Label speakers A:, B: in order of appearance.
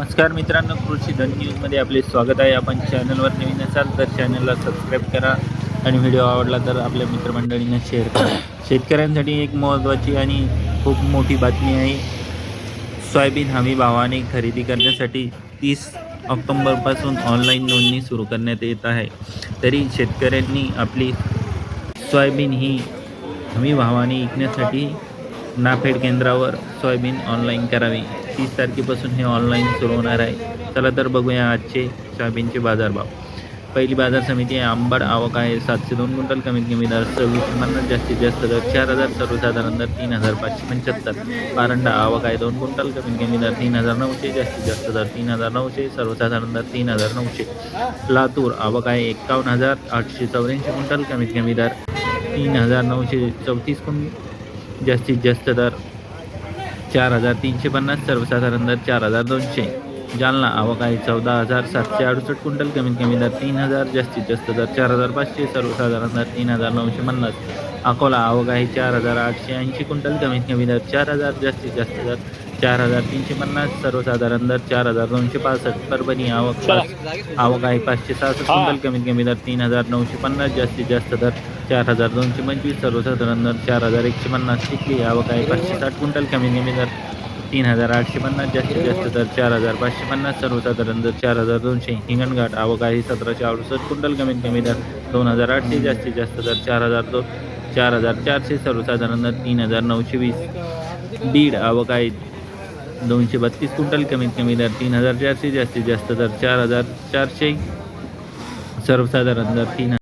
A: नमस्कार मित्रांनो कृषी धन न्यूजमध्ये आपले स्वागत आहे. आपण चॅनलवर नवीन असाल तर चॅनलला सबस्क्राईब करा आणि व्हिडिओ आवडला तर आपल्या मित्रमंडळींना शेअर करा. शेतकऱ्यांसाठी एक महत्त्वाची आणि खूप मोठी बातमी आहे सोयाबीन हमी भावाने खरेदी करण्यासाठी तीस ऑक्टोंबरपासून ऑनलाईन नोंदणी सुरू करण्यात येत आहे. तरी शेतकऱ्यांनी आपली सोयाबीन ही हमी भावाने विकण्यासाठी नाफेड केंद्रावर सोयाबीन ऑनलाईन करावी. तीस तारखेपासून हे ऑनलाईन सुरू होणार आहे. चला तर बघूया आजचे सोयाबीनचे बाजारभाव. पहिली बाजार समिती आहे आंबड आवक आहे सातशे दोन क्विंटल कमीत कमी दर सव्वीस पन्नास जास्तीत जास्त दर चार हजार सर्वसाधारण दर तीन हजार पाचशे पंच्याहत्तर. पारंडा आवक आहे दोन क्विंटल कमीत कमी दर तीन हजार नऊशे जास्तीत जास्त दर तीन हजार नऊशे सर्वसाधारण दर तीन हजार नऊशे. लातूर आवक आहे एक्कावन्न हजार आठशे चौऱ्याऐंशी क्विंटल कमीत कमी दर तीन हजार नऊशे चौतीस क्विं जास्तीत जास्त दर. चार हजार तीनशे पन्नास सर्वसाधारण दर चार हजार दोनशे. जालना आवक आहे चौदा हजार सातशे अडुसष्ट क्विंटल कमीत कमी दर तीन हजार जास्तीत जास्त दर चार हजार पाचशे सर्वसाधारण दर तीन हजार नऊशे पन्नास. अकोला आवक आहे चार हजार आठशे ऐंशी क्विंटल कमीत कमी दर चार हजार जास्तीत जास्त दर चार हजार तीनशे पन्नास सर्वसाधारण दर चार हजार दोनशे पासष्ट. परभणी आवक पाच आवक आहे पाचशे सहासष्ट. क्विंटल कमीत कमी दर तीन हजार नऊशे पन्नास जास्तीत जास्त दर चार हजार दोनशे पंचवीस सर्वसाधारण दर चार हजार एकशे पन्नास. चिखली आवक आहे पाचशे साठ. क्विंटल कमीत कमी दर तीन हजार आठशे पन्नास जास्तीत जास्त दर चार हजार पाचशे पन्नास सर्वसाधारण दर चार हजार दोनशे. हिंगणघाट आवक आहे सतराशे अडुसष्ट. क्विंटल कमीत कमी दर दोन हजार आठशे जास्तीत जास्त दर चार हजार दो चार हजार चारशे सर्वसाधारण दर तीन हजार नऊशे वीस. बीड आवक आहे दोनशे बत्तीस क्विंटल कमीत कमी दर तीन हजार चारशे जास्तीत जास्त दर चार हजार चारशे सर्वसाधारण दर तीन